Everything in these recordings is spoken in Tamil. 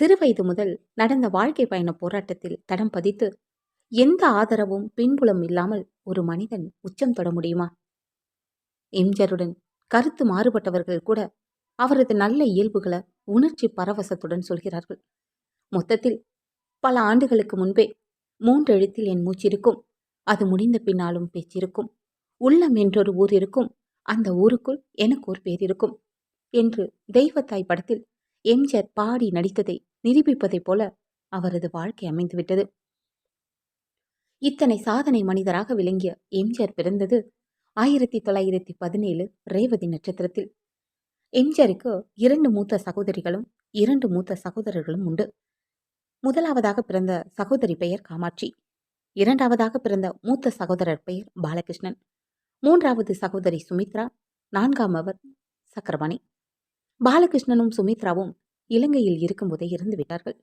சிறுவயது முதல் நடந்த வாழ்க்கை பயண போராட்டத்தில் தடம் பதித்து எந்த ஆதரவும் பின்புலம் இல்லாமல் ஒரு மனிதன் உச்சம் தொட முடியுமா? எம்ஜருடன் கருத்து மாறுபட்டவர்கள் கூட அவரது நல்ல இயல்புகளை உணர்ச்சி பரவசத்துடன் சொல்கிறார்கள். மொத்தத்தில் பல ஆண்டுகளுக்கு முன்பே மூன்றெழுத்தில் என் மூச்சிருக்கும் அது முடிந்த பின்னாலும் பேச்சிருக்கும் உள்ளம் என்றொரு ஊர் இருக்கும் அந்த ஊருக்குள் எனக்கு ஒரு பேர் இருக்கும் என்று தெய்வத்தாய் படத்தில் எம்ஜிஆர் பாடி நடித்ததை நிரூபிப்பதைப் போல அவரது வாழ்க்கை அமைந்துவிட்டது. இத்தனை சாதனை மனிதராக விளங்கிய எம்ஜிஆர் பிறந்தது ஆயிரத்தி தொள்ளாயிரத்தி பதினேழு ரேவதி நட்சத்திரத்தில். எம்ஜிஆருக்கு இரண்டு மூத்த சகோதரிகளும் இரண்டு மூத்த சகோதரர்களும் உண்டு. முதலாவதாக பிறந்த சகோதரி பெயர் காமாட்சி. இரண்டாவதாக பிறந்த மூத்த சகோதரர் பெயர் பாலகிருஷ்ணன். மூன்றாவது சகோதரி சுமித்ரா நான்காமவர் சக்கரவாணி பாலகிருஷ்ணனும் சுமித்ராவும் இலங்கையில் இருக்கும்போதே இறந்து விட்டார்கள்.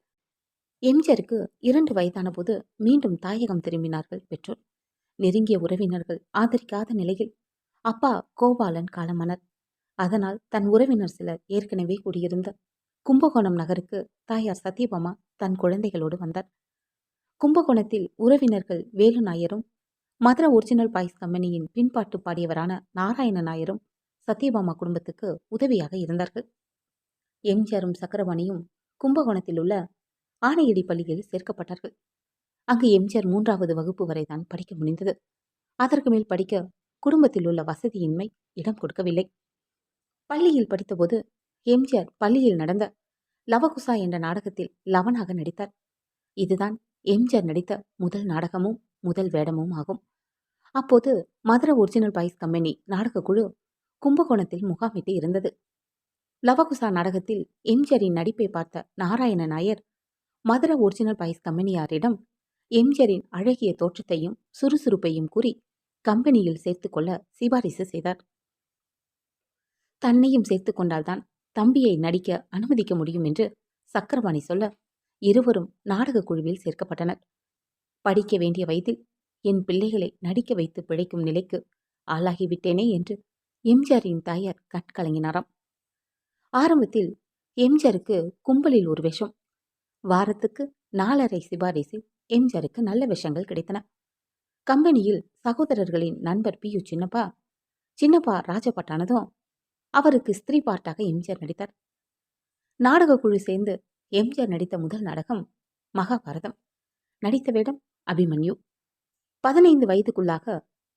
எம்ஜிஆருக்கு இரண்டு வயதான போது மீண்டும் தாயகம் திரும்பினார்கள் பெற்றோர். நெருங்கிய உறவினர்கள் ஆதரிக்காத நிலையில் அப்பா கோபாலன் காலமானார். அதனால் தன் உறவினர் சிலர் ஏற்கனவே கூடியிருந்த கும்பகோணம் நகருக்கு தாயார் சத்யபாமா தன் குழந்தைகளோடு வந்தார். கும்பகோணத்தில் உறவினர்கள் வேலு நாயரும் மதுரை ஒரிஜினல் பாய்ஸ் கம்பெனியின் பின்பாட்டு பாடியவரான நாராயண நாயரும் சத்யபாமா குடும்பத்துக்கு உதவியாக இருந்தார்கள். எம்ஜிஆரும் சக்கரவாணியும் கும்பகோணத்தில் உள்ள ஆணையடி பள்ளியில் சேர்க்கப்பட்டார்கள். அங்கு எம்ஜிஆர் மூன்றாவது வகுப்பு வரைதான் படிக்க முடிந்தது. அதற்கு மேல் படிக்க குடும்பத்தில் உள்ள வசதியின்மை இடம் கொடுக்கவில்லை. பள்ளியில் படித்தபோது எம்ஜிஆர் பள்ளியில் நடந்த லவகுசா என்ற நாடகத்தில் லவனாக நடித்தார். இதுதான் எம்ஜிஆர் நடித்த முதல் நாடகமும் முதல் வேடமும் ஆகும். அப்போது மதுரை ஒரிஜினல் பாய்ஸ் கம்பெனி நாடகக்குழு கும்பகோணத்தில் முகாமிட்டு இருந்தது. லவகுசா நாடகத்தில் எம்ஜிஆரின் நடிப்பை பார்த்த நாராயண நாயர் மதுரை ஒரிஜினல் பைஸ் கம்பெனியாரிடம் எம்ஜிஆரின் அழகிய தோற்றத்தையும் சுறுசுறுப்பையும் கூறி கம்பெனியில் சேர்த்துக்கொள்ள சிபாரிசு செய்தார். தன்னையும் சேர்த்து கொண்டால்தான் தம்பியை நடிக்க அனுமதிக்க முடியும் என்று சக்கரவாணி சொல்ல இருவரும் நாடகக் குழுவில் சேர்க்கப்பட்டனர். படிக்க வேண்டிய வயதில் என் பிள்ளைகளை நடிக்க வைத்து பிழைக்கும் நிலைக்கு ஆளாகிவிட்டேனே என்று எம்ஜிஆரின் தாயார் கண்கலங்கினாராம். ஆரம்பத்தில் எம்ஜருக்கு கும்பலில் ஒரு விஷம். வாரத்துக்கு நாலரை சிபாரிசில் எம்ஜிஆருக்கு நல்ல விஷங்கள் கிடைத்தன. கம்பெனியில் சகோதரர்களின் நண்பர் பி யு சின்னப்பா சின்னப்பா ராஜபட்டானதும் அவருக்கு ஸ்திரீ பார்ட்டாக எம்ஜிஆர் நடித்தார். நாடக குழு சேர்ந்து எம்ஜிஆர் நடித்த முதல் நாடகம் மகாபாரதம். நடித்த வேடம் அபிமன்யு. பதினைந்து வயதுக்குள்ளாக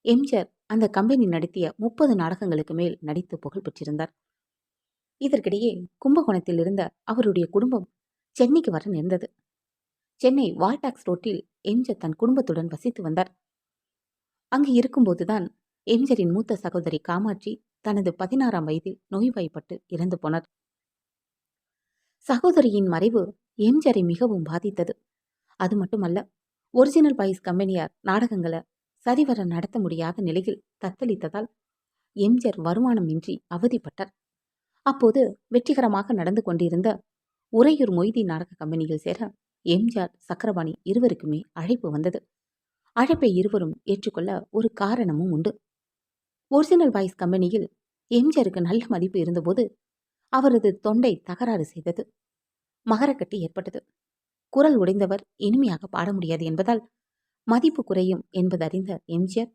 எம்ஜிஆர் அந்த கம்பெனி நடத்திய முப்பது நாடகங்களுக்கு மேல் நடித்து புகழ் பெற்றிருந்தார். இதற்கிடையே கும்பகோணத்தில் இருந்த அவருடைய குடும்பம் சென்னைக்கு வர நேர்ந்தது. சென்னை வால்டாக்ஸ் ரோட்டில் எம்ஜர் தன் குடும்பத்துடன் வசித்து வந்தார். அங்கு இருக்கும்போதுதான் எம்ஜரின் மூத்த சகோதரி காமாட்சி தனது பதினாறாம் வயதில் நோய்வாய்ப்பட்டு இறந்து போனார். சகோதரியின் மறைவு எம்ஜரை மிகவும் பாதித்தது. அது மட்டுமல்ல ஒரிஜினல் பாய்ஸ் கம்பெனியார் நாடகங்களை சரிவர நடத்த முடியாத நிலையில் தத்தளித்ததால் எம்ஜர் வருமானமின்றி அவதிப்பட்டார். அப்போது வெற்றிகரமாக நடந்து கொண்டிருந்த உறையூர் மொய்தி நாடக கம்பெனியில் சேர எம்ஜிஆர் சக்கரபாணி இருவருக்குமே அழைப்பு வந்தது. அழைப்பை இருவரும் ஏற்றுக்கொள்ள ஒரு காரணமும் உண்டு. ஒரிஜினல் வாய்ஸ் கம்பெனியில் எம்ஜிஆருக்கு நல்ல மதிப்பு இருந்தபோது அவரது தொண்டை தகராறு செய்தது. மகரக்கட்டு ஏற்பட்டது. குரல் உடைந்தவர் இனிமையாக பாட முடியாது என்பதால் மதிப்பு குறையும் என்பதறிந்த எம்ஜிஆர்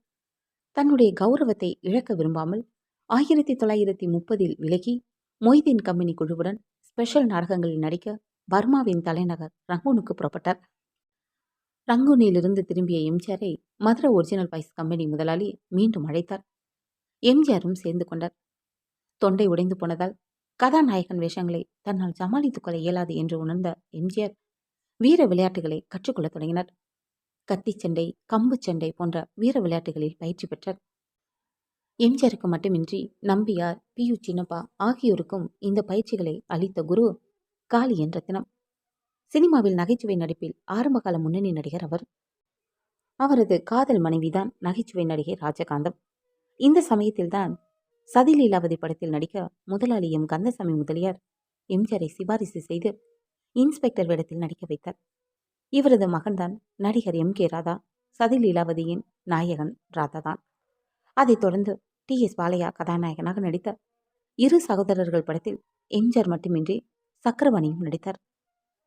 தன்னுடைய கௌரவத்தை இழக்க விரும்பாமல் ஆயிரத்தி தொள்ளாயிரத்தி முப்பதில் விலகி மொய்தீன் கம்பெனி குழுவுடன் ஸ்பெஷல் நாடகங்களில் நடிக்க பர்மாவின் தலைநகர் ரங்கூனுக்கு புறப்பட்டார். ரங்கூனிலிருந்து திரும்பிய எம்ஜிஆரை மதுரை ஒரிஜினல் பாய்ஸ் கம்பெனி முதலாளி மீண்டும் அழைத்தார். எம்ஜிஆரும் சேர்ந்து கொண்டார். தொண்டை உடைந்து போனதால் கதாநாயகன் வேஷங்களை தன்னால் சமாளித்துக் கொள்ள இயலாது என்று உணர்ந்த எம்ஜிஆர் வீர விளையாட்டுகளை கற்றுக்கொள்ளத் தொடங்கினார். கத்திச்சண்டை கம்பு சண்டை போன்ற வீர விளையாட்டுகளில் பயிற்சி பெற்றார். எம்ஜிஆருக்கு மட்டுமின்றி நம்பியார் பி யு சின்னப்பா ஆகியோருக்கும் இந்த பயிற்சிகளை அளித்த குரு காளி என்ற சினிமாவில் நகைச்சுவை நடிப்பில் ஆரம்பகால முன்னணி நடிகர் அவர். அவரது காதல் மனைவிதான் நகைச்சுவை நடிகை ராஜகாந்தம். இந்த சமயத்தில்தான் சதிலீலாவதி படத்தில் நடிக்க முதலாளியும் கந்தசாமி முதலியார் எம்ஜிஆரை சிபாரிசு செய்து இன்ஸ்பெக்டர் வேடத்தில் நடிக்க வைத்தார். இவரது மகன்தான் நடிகர் எம் கே ராதா சதிலீலாவதியின் நாயகன் ராதா தான் அதைத் தொடர்ந்து டி. எஸ். பாலையா கதாநாயகனாக நடித்த இரு சகோதரர்கள் படத்தில் எம்ஜிஆர் மட்டுமின்றி சக்கரவாணியும் நடித்தார்.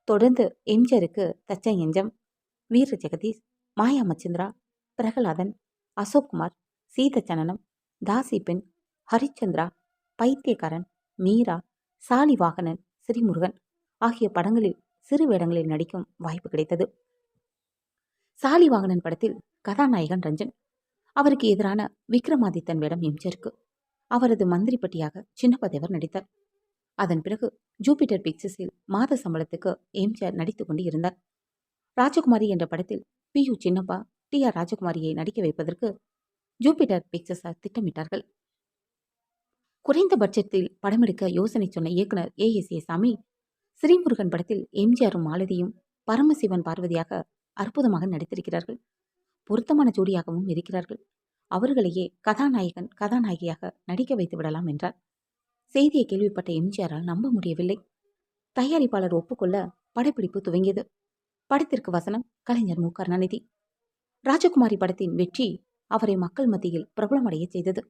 தொடர்ந்து எம்ஜிஆருக்கு தச்சை எஞ்சம் வீர ஜெகதீஷ் மாயா மச்சிந்திரா பிரகலாதன் அசோக்குமார் சீதச்சனனம் தாசி பெண் ஹரிச்சந்திரா பைத்தியக்காரன் மீரா சாலிவாகனன் ஸ்ரீமுருகன் ஆகிய படங்களில் சிறு வேடங்களில் நடிக்கும் வாய்ப்பு கிடைத்தது. சாலிவாகனன் படத்தில் கதாநாயகன் ரஞ்சன் அவருக்கு எதிரான விக்ரமாதித்தன் வேடம் எம்ஜிஆருக்கு அவரது மந்திரிப்பட்டியாக சின்னப்பதேவர் நடித்தார். அதன் பிறகு ஜூபிட்டர் பிக்சர்ஸில் மாத சம்பளத்துக்கு எம்ஜிஆர் நடித்து கொண்டு இருந்தார். ராஜகுமாரி என்ற படத்தில் P U Chinnappa T R ராஜகுமாரியை நடிக்க வைப்பதற்கு ஜூபிட்டர் பிக்சர்ஸார் திட்டமிட்டார்கள். குறைந்த பட்ஜெட்டில் படமெடுக்க யோசனை சொன்ன இயக்குனர் ஏ எஸ் ஏ சாமி ஸ்ரீமுருகன் படத்தில் எம்ஜிஆரும் மாலதியும் பரமசிவன் பார்வதியாக அற்புதமாக நடித்திருக்கிறார்கள். பொருத்தமான ஜோடியாகவும் இருக்கிறார்கள். அவர்களையே கதாநாயகன் கதாநாயகியாக நடிக்க வைத்து விடலாம் என்றார். செய்தியை கேள்விப்பட்ட எம்ஜிஆரால் நம்ப முடியவில்லை. தயாரிப்பாளர் ஒப்புக்கொள்ள படப்பிடிப்பு துவங்கியது. படத்திற்கு வசனம் கலைஞர் மு. கருணாநிதி ராஜகுமாரி படத்தின் வெற்றி அவரை மக்கள் மத்தியில் பிரபலமடைய செய்தது.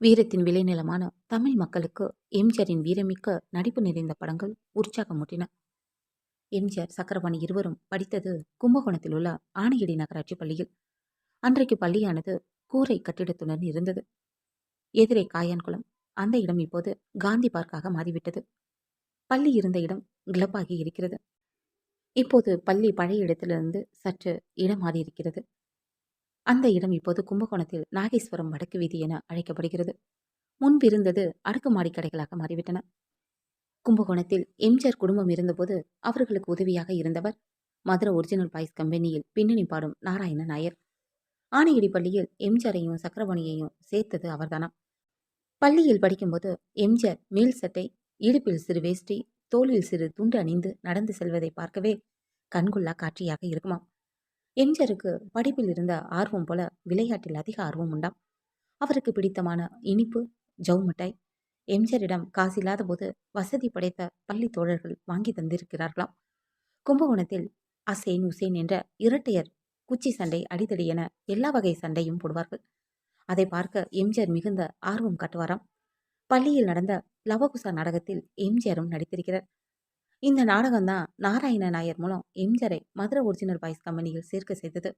வீரத்தின் விளைநிலமான தமிழ் மக்களுக்கு எம்ஜிஆரின் வீரமிக்க நடிப்பு நிறைந்த படங்கள் உற்சாகமூட்டின. எம்ஜிஆர் சக்கரபாணி இருவரும் படித்தது கும்பகோணத்தில் உள்ள ஆணையடி நகராட்சி பள்ளியில். அன்றைக்கு பள்ளியானது கூரை கட்டிடத்துடன் இருந்தது. எதிரே காயான்குளம் அந்த இடம் இப்போது காந்தி பார்க்காக மாறிவிட்டது. பள்ளி இருந்த இடம் கிளப்பாகி இருக்கிறது. இப்போது பள்ளி பழைய இடத்திலிருந்து சற்று இடம் மாறி இருக்கிறது. அந்த இடம் இப்போது கும்பகோணத்தில் நாகேஸ்வரம் வடக்கு வீதி என அழைக்கப்படுகிறது. முன்பிருந்தது அடுக்குமாடி கடைகளாக மாறிவிட்டன. கும்பகோணத்தில் எம்ஜிஆர் குடும்பம் இருந்தபோது அவர்களுக்கு உதவியாக இருந்தவர் மதுரை ஒரிஜினல் பாய்ஸ் கம்பெனியில் பின்னணி பாடும் நாராயண நாயர். ஆணையடி பள்ளியில் எம்ஜிஆரையும் சக்கரபாணியையும் சேர்த்தது அவர்தானாம் பள்ளியில் படிக்கும்போது எம்ஜிஆர் மேல் சட்டை இடுப்பில் சிறு வேஷ்டி தோளில் சிறு துண்டு அணிந்து நடந்து செல்வதை பார்க்கவே கண்கொள்ளா காட்சியாக இருக்குமாம். எம்ஜிஆருக்கு படிப்பில் இருந்த ஆர்வம் போல விளையாட்டில் அதிக ஆர்வம் உண்டாம். அவருக்கு பிடித்தமான இனிப்பு ஜவு மிட்டாய் எம்ஜிஆரிடம் காசில்லாத போது வசதி படைத்த பள்ளி தோழர்கள் வாங்கி தந்திருக்கிறார்களாம். கும்பகோணத்தில் அசேன் உசேன் என்ற இரட்டையர் குச்சி சண்டை அடித்தடி என எல்லா வகை சண்டையும் போடுவார்கள். அதை பார்க்க எம்ஜிஆர் மிகுந்த ஆர்வம் காட்டுவாராம். பள்ளியில் நடந்த லவகுசா நாடகத்தில் எம்ஜிஆரும் நடித்திருக்கிறார். இந்த நாடகம்தான் நாராயண நாயர் மூலம் எம்ஜிஆரை மதுரை ஒரிஜினல் பாய்ஸ் கம்பெனியில் சேர்க்க செய்தது.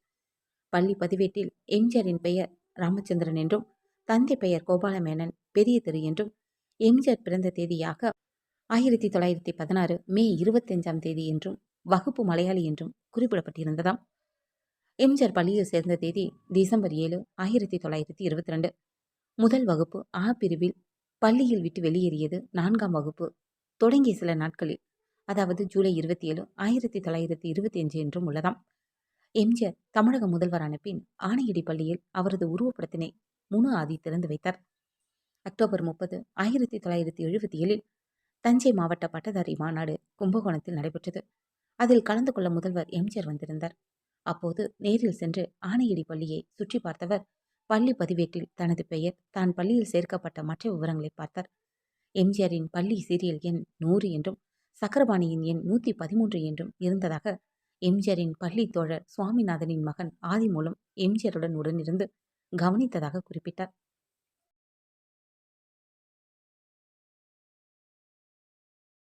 பள்ளி பதிவேட்டில் எம்ஜிஆரின் பெயர் ராமச்சந்திரன் என்றும் தந்தை பெயர் கோபாலமேனன் பெரிய தெரு என்றும் எம்ஜிஆர் பிறந்த தேதியாக ஆயிரத்தி தொள்ளாயிரத்தி பதினாறு மே இருபத்தஞ்சாம் தேதி என்றும் வகுப்பு மலையாளி என்றும் குறிப்பிடப்பட்டிருந்ததாம். எம்ஜிஆர் பள்ளியில் சேர்ந்த தேதி டிசம்பர் ஏழு ஆயிரத்தி தொள்ளாயிரத்தி இருபத்தி ரெண்டு முதல் வகுப்பு ஆ பிரிவில் பள்ளியில் விட்டு வெளியேறியது நான்காம் வகுப்பு. தொடங்கிய சில நாட்களில் அதாவது ஜூலை இருபத்தி ஏழு ஆயிரத்தி தொள்ளாயிரத்தி இருபத்தி அஞ்சு என்றும் உள்ளதாம். எம்ஜிஆர் தமிழக முதல்வரான பின் ஆணையடி பள்ளியில் அவரது உருவப்படத்தினை முனு ஆதி திறந்து வைத்தார். அக்டோபர் முப்பது ஆயிரத்தி தொள்ளாயிரத்தி எழுபத்தி ஏழில் தஞ்சை மாவட்ட பட்டதாரி மாநாடு கும்பகோணத்தில் நடைபெற்றது. அதில் கலந்து கொள்ள முதல்வர் எம்ஜிஆர் வந்திருந்தார். அப்போது நேரில் சென்று ஆணையடி பள்ளியை சுற்றி பார்த்தவர் பள்ளி பதிவேட்டில் தனது பெயர் தான் பள்ளியில் சேர்க்கப்பட்ட மற்ற விவரங்களை பார்த்தார். எம்ஜிஆரின் பள்ளி சீரியல் எண் நூறு என்றும் சக்கரபாணியின் எண் நூற்றி பதிமூன்று என்றும் இருந்ததாக எம்ஜிஆரின் பள்ளி தோழர் சுவாமிநாதனின் மகன் ஆதி மூலம் எம்ஜிஆருடன் உடனிருந்து கவனித்ததாக குறிப்பிட்டார்.